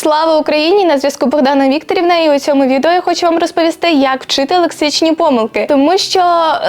Слава Україні! На зв'язку Богдана Вікторівна, і у цьому відео я хочу вам розповісти, як вчити лексичні помилки. Тому що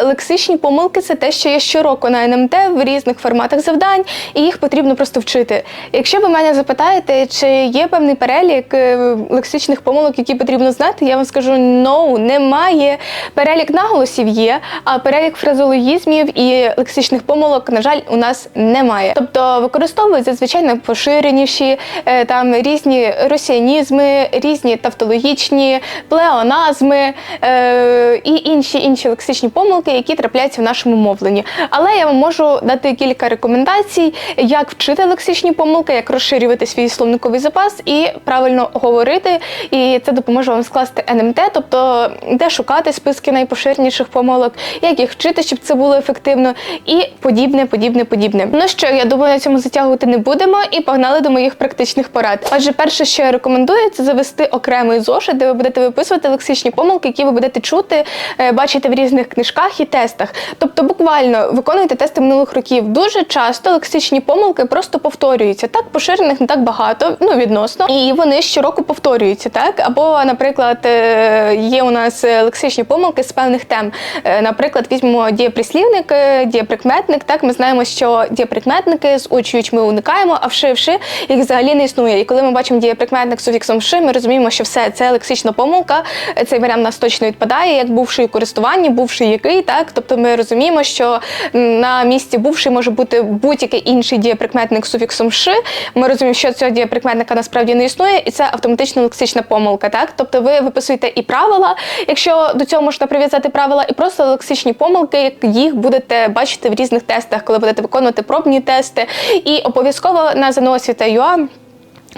лексичні помилки це те, що є щороку на НМТ в різних форматах завдань, і їх потрібно просто вчити. Якщо ви мене запитаєте, чи є певний перелік е, лексичних помилок, які потрібно знати, я вам скажу no, немає. Перелік наголосів є, а перелік фразологізмів і лексичних помилок, на жаль, у нас немає. Тобто використовують зазвичай найпоширеніші е, там різні росіянізми, різні тавтологічні плеоназми е, і інші інші лексичні помилки, які трапляються в нашому мовленні. Але я вам можу дати кілька рекомендацій, як вчити лексичні помилки, як розширювати свій словниковий запас і правильно говорити. І це допоможе вам скласти НМТ, тобто де шукати списки найпоширеніших помилок, як їх вчити, щоб це було ефективно, і подібне, подібне, подібне. Ну що, я думаю, на цьому затягувати не будемо, і погнали до моїх практичних порад. Отже, перше, що я рекомендую, це завести окремий зошит, де ви будете виписувати лексичні помилки, які ви будете чути, е, бачити в різних книжках і тестах. Тобто, буквально виконуйте тести минулих років. Дуже часто лексичні помилки просто повторюються. Так, поширених не так багато, ну відносно, і вони щороку повторюються. Так, або, наприклад, е, є у нас лексичні помилки з певних тем. Е, Наприклад, візьмемо дієприслівник, дієприкметник. Так, ми знаємо, що дієприкметники з учують ми уникаємо, а вши вши їх взагалі не існує. І коли ми бачимо дієприкметник з суфіксом вши, ми розуміємо, що все це лексична помилка. Цей варіант нас точно відпадає, як бувший у користуванні, бувший який. Так, тобто ми розуміємо, що на місці бувший може бути будь-який інший дієприкметник суфіксом вши. Ми розуміємо, що цього дієприкметника насправді не існує, і це автоматично лексична помилка. Так, тобто ви виписуєте і правила, якщо до цього можна прив'язати правила, і просто лексичні помилки, як їх будете бачити в різних тестах, коли будете виконувати пробні тести. І обов'язково на ЗНО освіта.ua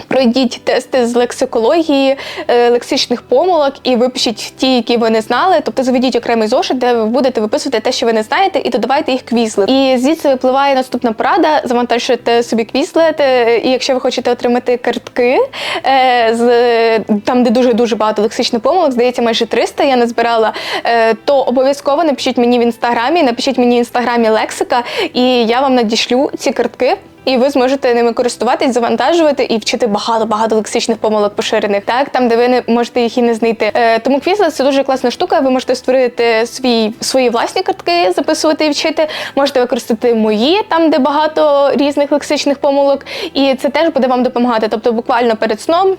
Пройдіть тести з лексикології, е, лексичних помилок і випишіть ті, які ви не знали. Тобто заведіть окремий зошит, де ви будете виписувати те, що ви не знаєте, і додавайте їх квізли. І звідси випливає наступна порада: завантажуйте собі квізлет. І якщо ви хочете отримати картки е, з там, де дуже дуже багато лексичних помилок, здається, майже 300 я назбирала, е, то обов'язково напишіть мені в інстаграмі, напишіть мені в інстаграмі лексика, і я вам надішлю ці картки. І ви зможете ними користуватись, завантажувати і вчити багато-багато лексичних помилок поширених, так там, де ви не можете їх і не знайти. Е, тому Quizlet – це дуже класна штука. Ви можете створити свій свої власні картки, записувати і вчити. Можете використати мої, там де багато різних лексичних помилок, і це теж буде вам допомагати. Тобто, буквально перед сном.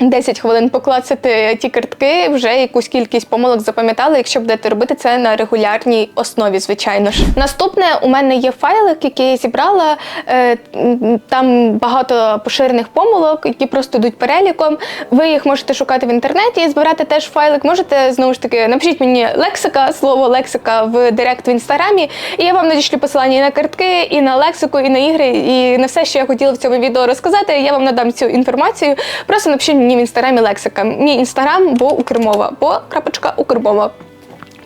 10 хвилин поклацати ті картки, вже якусь кількість помилок запам'ятали, якщо будете робити це на регулярній основі, звичайно ж. Наступне у мене є файлик, який я зібрала. Е, Там багато поширених помилок, які просто йдуть переліком. Ви їх можете шукати в інтернеті і збирати теж файлик. Можете знову ж таки напишіть мені лексика, слово лексика в директ в інстаграмі, і я вам надішлю посилання і на картки, і на лексику, і на ігри, і на все, що я хотіла в цьому відео розказати. Я вам надам цю інформацію. Просто напишіть мені в інстаграмі лексика. Мій інстаграм бо Укрмова, бо крапочка Укрмова.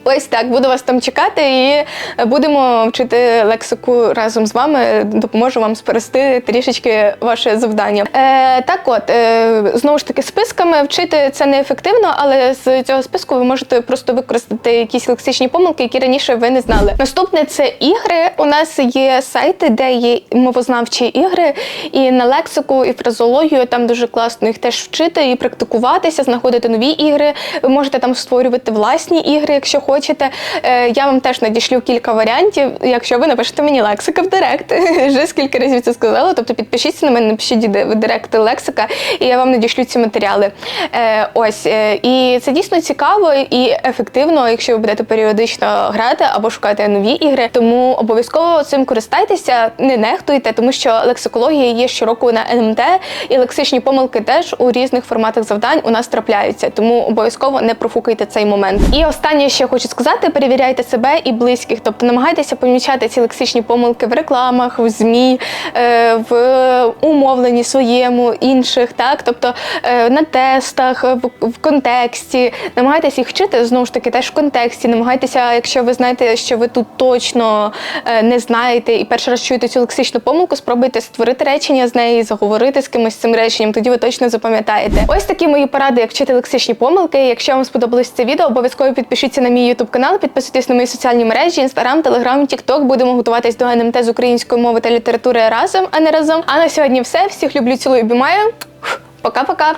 Ось так, буду вас там чекати і будемо вчити лексику разом з вами. Допоможу вам сперести трішечки ваше завдання. Е, так от, е, знову ж таки, списками вчити це неефективно, але з цього списку ви можете просто використати якісь лексичні помилки, які раніше ви не знали. Наступне це ігри. У нас є сайти, де є мовознавчі ігри, і на лексику, і фразологію там дуже класно їх теж вчити і практикуватися, знаходити нові ігри. Ви можете там створювати власні ігри, якщо хочете. Е, Я вам теж надішлю кілька варіантів, якщо ви напишете мені лексика в директ. Вже скільки разів це сказала. Тобто підпишіться на мене, напишіть в директ лексика, і я вам надішлю ці матеріали. Е, Ось е, і це дійсно цікаво і ефективно, якщо ви будете періодично грати або шукати нові ігри. Тому обов'язково цим користайтеся, не нехтуйте, тому що лексикологія є щороку на НМТ, і лексичні помилки теж у різних форматах завдань у нас трапляються. Тому обов'язково не профукайте цей момент. І останнє, що я хочу сказати, перевіряйте себе і близьких, тобто намагайтеся помічати ці лексичні помилки в рекламах, в змі, е, в умовленні своєму інших, так тобто е, на тестах, в, контексті. Намагайтеся їх вчити знову ж таки теж в контексті. Намагайтеся, якщо ви знаєте, що ви тут точно е, не знаєте і перший раз чуєте цю лексичну помилку, спробуйте створити речення з неї, заговорити з кимось цим реченням. Тоді ви точно запам'ятаєте. Ось такі мої поради, як вчити лексичні помилки. Якщо вам сподобалось це відео, обов'язково підпишіться на мій YouTube канал, підписуйтесь на мої соціальні мережі, інстаграм, телеграм, тікток. Будемо готуватись до НМТ з української мови та літератури разом, а не разом. А на сьогодні все. Всіх люблю, цілую, обіймаю. Пока-пока!